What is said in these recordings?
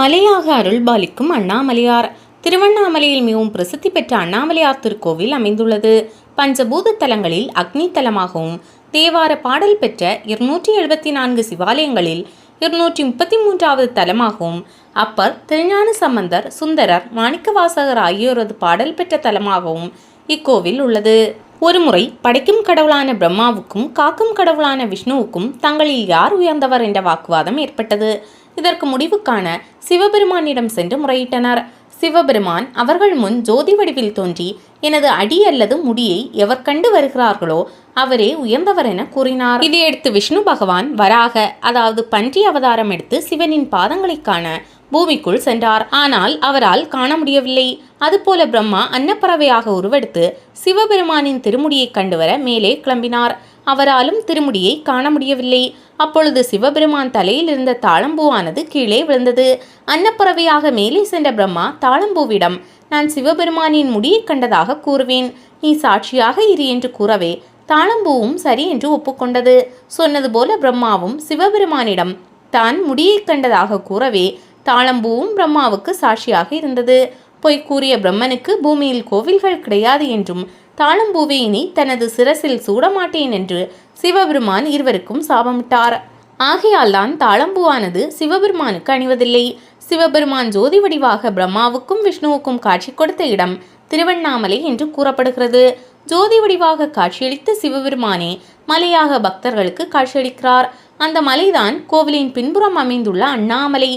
மலையாக அருள்பாலிக்கும் அண்ணாமலையார். திருவண்ணாமலையில் மிகவும் பிரசித்தி பெற்ற அண்ணாமலையார் திருக்கோவில் அமைந்துள்ளது. பஞ்சபூத தலங்களில் அக்னி தலமாகவும் தேவார பாடல் பெற்ற இருநூற்றி எழுபத்தி நான்கு சிவாலயங்களில் இருநூற்றி முப்பத்தி மூன்றாவது தலமாகவும் அப்பர் திருஞான சம்பந்தர் சுந்தரர் மாணிக்கவாசகர் ஆகியோரது பாடல் பெற்ற தலமாகவும் இக்கோவில் உள்ளது. ஒருமுறை படைக்கும் கடவுளான பிரம்மாவுக்கும் காக்கும் கடவுளான விஷ்ணுவுக்கும் தங்களில் யார் உயர்ந்தவர் என்ற வாக்குவாதம் ஏற்பட்டது. இதற்கு முடிவு காண சிவபெருமானிடம் சென்று முறையிட்டனர். சிவபெருமான் அவர்கள் முன் ஜோதி வடிவில் தோன்றி எனது அடி அல்லது முடியை எவர் கண்டு வருகிறார்களோ அவரே உயர்ந்தவர் என கூறினார். இதையடுத்து விஷ்ணு பகவான் வராக அதாவது பன்றி அவதாரம் எடுத்து சிவனின் பாதங்களை காண பூமிக்குள் சென்றார். ஆனால் அவரால் காண முடியவில்லை. அதுபோல பிரம்மா அன்னப்பறவையாக உருவெடுத்து சிவபெருமானின் திருமுடியை கண்டுவர மேலே கிளம்பினார். அவராலும் திருமுடியை காண முடியவில்லை. அப்பொழுது சிவபெருமான் தலையில் இருந்த தாளம்பூவானது கீழே விழுந்தது. அன்னப்பறவையாக மேலே சென்ற பிரம்மா தாளம்பூவிடம் நான் சிவபெருமானின் முடியைக் கண்டதாக கூறுவேன். நீ சாட்சியாக இரு என்று கூறவே தாளம்பூவும் சரி என்று ஒப்புக்கொண்டது. சொன்னது போல பிரம்மாவும் சிவபெருமானிடம் தான் முடியை கண்டதாக கூறவே தாளம்பூவும் பிரம்மாவுக்கு சாட்சியாக இருந்தது. பொய் கூறிய பிரம்மனுக்கு பூமியில் கோவில்கள் கிடையாது என்றும் தாழம்பூவை இனி தனது சிரசில் சூடமாட்டேன் என்று சிவபெருமான் இருவருக்கும் சாபமிட்டார். ஆகையால் தான் தாளம்பூவானது சிவபெருமானுக்கு அணிவதில்லை. சிவபெருமான் ஜோதி வடிவாக பிரம்மாவுக்கும் விஷ்ணுவுக்கும் காட்சி கொடுத்த இடம் திருவண்ணாமலை என்று கூறப்படுகிறது. ஜோதி வடிவாக காட்சியளித்த சிவபெருமானே மலையாக பக்தர்களுக்கு காட்சியளிக்கிறார். அந்த மலைதான் கோவிலின் பின்புறம் அமைந்துள்ள அண்ணாமலை.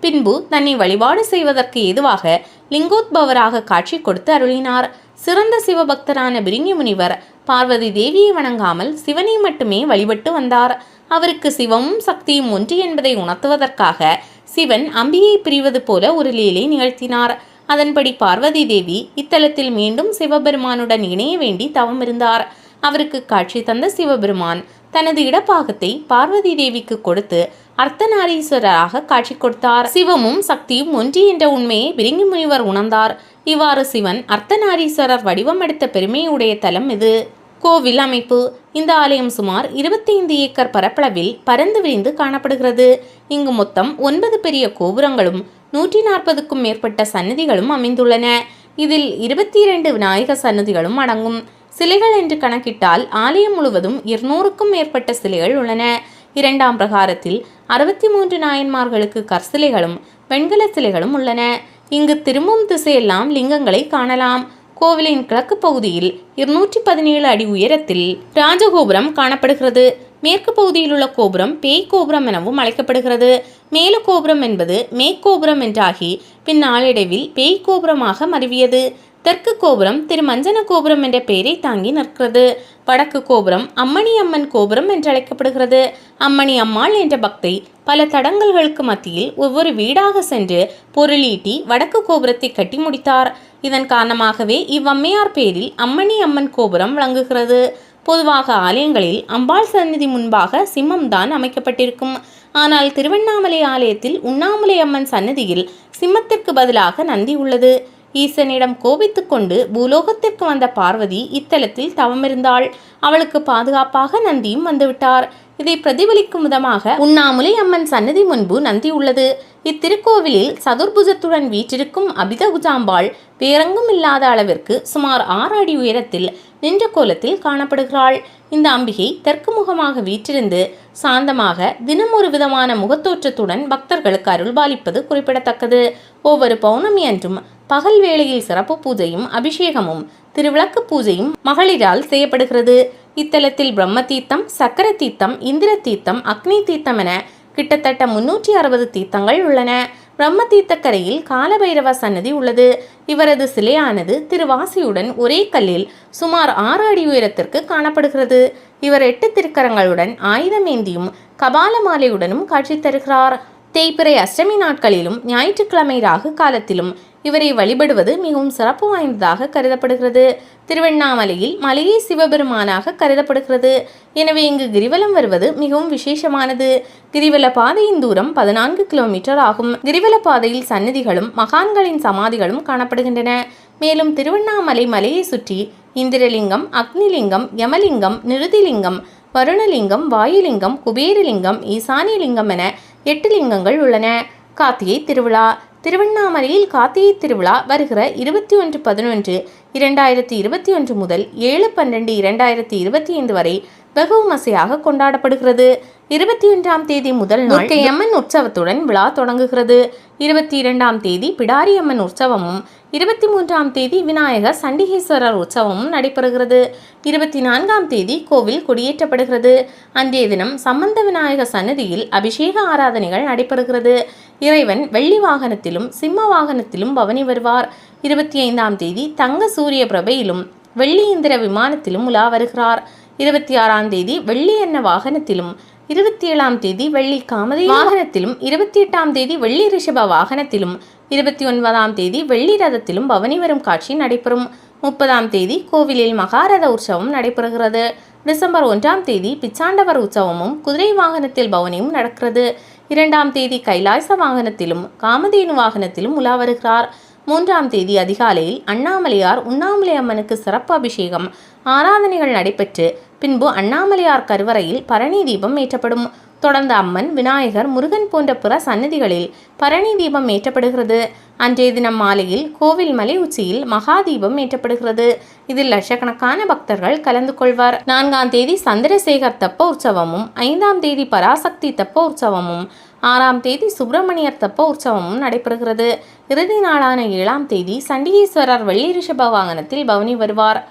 பின்பு தன்னை வழிபாடு செய்வதற்கு ஏதுவாக லிங்கோத்பவராக காட்சி கொடுத்து அருளினார். சிறந்த சிவபக்தரான பிரிங்கி முனிவர் பார்வதி தேவியை வணங்காமல் சிவனை மட்டுமே வழிபட்டு வந்தார். அவருக்கு சிவமும் சக்தியும் ஒன்று என்பதை உணர்த்துவதற்காக சிவன் அம்பியை பிரிவது போல ஒரு லீலை நிகழ்த்தினார். அதன்படி பார்வதி தேவி இத்தலத்தில் மீண்டும் சிவபெருமானுடன் இணைய வேண்டி தவம் இருந்தார். அவருக்கு காட்சி தந்த சிவபெருமான் தனது இடப்பாகத்தை பார்வதி தேவிக்கு கொடுத்து அர்த்தநாரீஸ்வரராக காட்சி கொடுத்தார். சிவமும் சக்தியும் ஒன்று என்ற உண்மையை பிரிங்கி முனிவர் உணர்ந்தார். இவ்வாறு சிவன் அர்த்தநாரீஸ்வரர் வடிவம் எடுத்த பெருமையுடைய தலம் இது. கோவில் அமைப்பு இந்த ஆலயம் சுமார் இருபத்தி ஐந்து ஏக்கர் பரப்பளவில் பரந்து விரிந்து காணப்படுகிறது. இங்கு மொத்தம் ஒன்பது பெரிய கோபுரங்களும் நூற்றி நாற்பதுக்கும் மேற்பட்ட சன்னதிகளும் அமைந்துள்ளன. இதில் இருபத்தி இரண்டு விநாயகர் சன்னதிகளும் அடங்கும். சிலைகள் என்று கணக்கிட்டால் ஆலயம் முழுவதும் இருநூறுக்கும் மேற்பட்ட சிலைகள் உள்ளன. இரண்டாம் பிரகாரத்தில் அறுபத்தி மூன்று நாயன்மார்களுக்கு கற்சிலைகளும் வெண்கல சிலைகளும் உள்ளன. இங்கு திரும்பும் திசையெல்லாம் லிங்கங்களை காணலாம். கோவிலின் கிழக்கு பகுதியில் இருநூற்றி பதினேழு அடி உயரத்தில் ராஜகோபுரம் காணப்படுகிறது. மேற்கு பகுதியில் உள்ள கோபுரம் பேய் கோபுரம் எனவும் அழைக்கப்படுகிறது. மேல கோபுரம் என்பது மேற்கோபுரம் என்றாகி பின் நாளடைவில் பேய் கோபுரமாக மருவியது. தெற்கு கோபுரம் திரு மஞ்சன கோபுரம் என்ற பெயரை தாங்கி நிற்கிறது. வடக்கு கோபுரம் அம்மணி அம்மன் கோபுரம் என்று அழைக்கப்படுகிறது அம்மணி அம்மாள் என்ற பக்தை பல தடங்கல்களுக்கு மத்தியில் ஒவ்வொரு வீடாக சென்று பொருளீட்டி வடக்கு கோபுரத்தை கட்டி முடித்தார். இதன் காரணமாகவே இவ்வம்மையார் பேரில் அம்மணி அம்மன் கோபுரம் விளங்குகிறது. பொதுவாக ஆலயங்களில் அம்பாள் சந்நிதி முன்பாக சிம்மம் தான் அமைக்கப்பட்டிருக்கும். ஆனால் திருவண்ணாமலை ஆலயத்தில் உண்ணாமலை அம்மன் சன்னதியில் சிம்மத்திற்கு பதிலாக நந்தி உள்ளது. ஈசனிடம் கோபித்துக் கொண்டு பூலோகத்திற்கு வந்த பார்வதி இத்தலத்தில் தவமிருந்தாள். அவளுக்கு பாதுகாப்பாக நந்தியும் வந்துவிட்டார். இதை பிரதிபலிக்கும் விதமாக உண்ணாமுலை அம்மன் சன்னதி முன்பு நந்தி உள்ளது. இத்திருக்கோவிலில் சதுர்புஜத்துடன் வீற்றிருக்கும் அபிதகுஜாம்பாள் பேரங்கும் இல்லாத அளவிற்கு சுமார் ஆறு அடி உயரத்தில் நின்ற கோலத்தில் காணப்படுகிறாள். இந்த அம்பிகை தெற்கு முகமாக வீற்றிருந்து சாந்தமாக தினம் ஒரு விதமான முகத்தோற்றத்துடன் பக்தர்களுக்கு அருள்பாலிப்பது குறிப்பிடத்தக்கது. ஒவ்வொரு பௌர்ணமி அன்றும் பகல் வேளையில் சிறப்பு பூஜையும் அபிஷேகமும் திருவிளக்கு பூஜையும் மகளிரால் செய்யப்படுகிறது. இத்தலத்தில் பிரம்ம தீர்த்தம் சக்கர தீர்த்தம் இந்திர தீர்த்தம் அக்னி தீர்த்தம் என கிட்டத்தட்ட முன்னூற்றி அறுபது தீர்த்தங்கள் உள்ளன. பிரம்ம தீர்த்தக்கரையில் காலபைரவ சன்னதி உள்ளது. இவரது சிலையானது திருவாசியுடன் ஒரே கல்லில் சுமார் ஆறு அடி உயரத்திற்கு காணப்படுகிறது. இவர் எட்டு திருக்கரங்களுடன் ஆயுதமேந்தியும் கபால மாலையுடனும் காட்சி தருகிறார். தேய்பிறை அஷ்டமி நாட்களிலும் ஞாயிற்றுக்கிழமை ராகு காலத்திலும் இவரை வழிபடுவது மிகவும் சிறப்பு வாய்ந்ததாக கருதப்படுகிறது. திருவண்ணாமலையில் மலையே சிவபெருமானாக கருதப்படுகிறது. எனவே இங்கு கிரிவலம் வருவது மிகவும் விசேஷமானது. கிரிவல பாதையின் தூரம் பதினான்கு கிலோமீட்டர் ஆகும். கிரிவல பாதையில் சன்னதிகளும் மகான்களின் சமாதிகளும் காணப்படுகின்றன. மேலும் திருவண்ணாமலை மலையை சுற்றி இந்திரலிங்கம் அக்னிலிங்கம் யமலிங்கம் நிருதிலிங்கம் வருணலிங்கம் வாயுலிங்கம் குபேரலிங்கம் ஈசானியலிங்கம் என எட்டு லிங்கங்கள் உள்ளன. கார்த்திகை திருவிழா திருவண்ணாமலையில் கார்த்திகை திருவிழா வருகிற இருபத்தி ஒன்று பதினொன்று இரண்டாயிரத்தி இருபத்தி ஒன்று முதல் ஏழு பன்னெண்டு இரண்டாயிரத்தி இருபத்தி ஐந்து வரை வெகு விமர்சையாக கொண்டாடப்படுகிறது. இருபத்தி ஒன்றாம் தேதி முதல் நாள் அம்மன் உற்சவத்துடன் விழா தொடங்குகிறது. இருபத்தி இரண்டாம் தேதி பிடாரி அம்மன் உற்சவமும் இருபத்தி மூன்றாம் தேதி விநாயகர் சண்டிகேஸ்வரர் உற்சவமும் நடைபெறுகிறது. இருபத்தி நான்காம் தேதி கோவில் கொடியேற்றப்படுகிறது. அன்றைய தினம் சம்பந்த விநாயகர் சன்னதியில் அபிஷேக ஆராதனைகள் நடைபெறுகிறது. இறைவன் வெள்ளி வாகனத்திலும் சிம்ம வாகனத்திலும் பவனி வருவார். இருபத்தி ஐந்தாம் தேதி தங்க சூரிய பிரபையிலும் வெள்ளி இந்திர விமானத்திலும் உலா வருகிறார். இருபத்தி ஆறாம் தேதி வெள்ளி எண்ண வாகனத்திலும் இருபத்தி ஏழாம் தேதி வெள்ளி காமதி வாகனத்திலும் இருபத்தி எட்டாம் தேதி வெள்ளி ரிஷப வாகனத்திலும் இருபத்தி ஒன்பதாம் தேதி வெள்ளி ரதத்திலும் பவனி வரும் காட்சி நடைபெறும். முப்பதாம் தேதி கோவிலில் மகாரத உற்சவம் நடைபெறுகிறது. டிசம்பர் ஒன்றாம் தேதி பிச்சாண்டவர் உற்சவமும் குதிரை வாகனத்தில் பவனியும் நடக்கிறது. இரண்டாம் தேதி கைலாச வாகனத்திலும் காமதேனு வாகனத்திலும் உலா வருகிறார். மூன்றாம் தேதி அதிகாலையில் அண்ணாமலையார் உண்ணாமலை அம்மனுக்கு சிறப்பு அபிஷேகம் ஆராதனைகள் நடைபெற்று பின்பு அண்ணாமலையார் கருவறையில் பரணி தீபம் ஏற்றப்படும். தொடர்ந்து அம்மன் விநாயகர் முருகன் போன்ற பிற சன்னதிகளில் பரணி தீபம் ஏற்றப்படுகிறது. அன்றைய தினம் மாலையில் கோவில் மலை உச்சியில் மகா தீபம் ஏற்றப்படுகிறது. இதில் லட்சக்கணக்கான பக்தர்கள் கலந்து கொள்வார். நான்காம் தேதி சந்திரசேகர் தெப்ப உற்சவமும் ஐந்தாம் தேதி பராசக்தி தெப்ப உற்சவமும் ஆறாம் தேதி சுப்பிரமணியர் தெப்ப உற்சவமும் நடைபெறுகிறது. இறுதி நாளான ஏழாம் தேதி சண்டிகேஸ்வரர் வெள்ளி ரிஷப வாகனத்தில் பவனி வருவார்.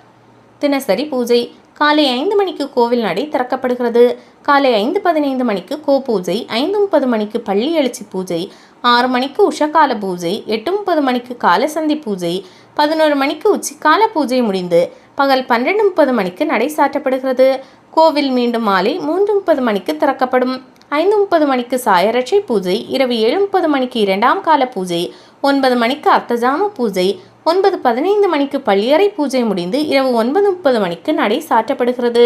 தினசரி பூஜை. காலை ஐந்து மணிக்கு கோவில் நடை திறக்கப்படுகிறது. காலை ஐந்து பதினைந்து மணிக்கு கோ பூஜை. ஐந்து முப்பது மணிக்கு பள்ளி எழுச்சி பூஜை. ஆறு மணிக்கு உஷகால பூஜை. எட்டு முப்பது மணிக்கு காலசந்தி பூஜை. பதினோரு மணிக்கு உச்சிக்கால பூஜை முடிந்து பகல் பன்னெண்டு முப்பது மணிக்கு நடை சாற்றப்படுகிறது. கோவில் மீண்டும் மாலை மூன்று முப்பது மணிக்கு திறக்கப்படும். ஐந்து முப்பது மணிக்கு சாயரட்சை பூஜை இரவு ஏழு முப்பது மணிக்கு இரண்டாம் கால பூஜை ஒன்பது மணிக்கு அர்த்தஜாம பூஜை ஒன்பது பதினைந்து மணிக்கு பள்ளியறை பூஜை முடிந்து இரவு ஒன்பது முப்பது மணிக்கு நடை சாற்றப்படுகிறது.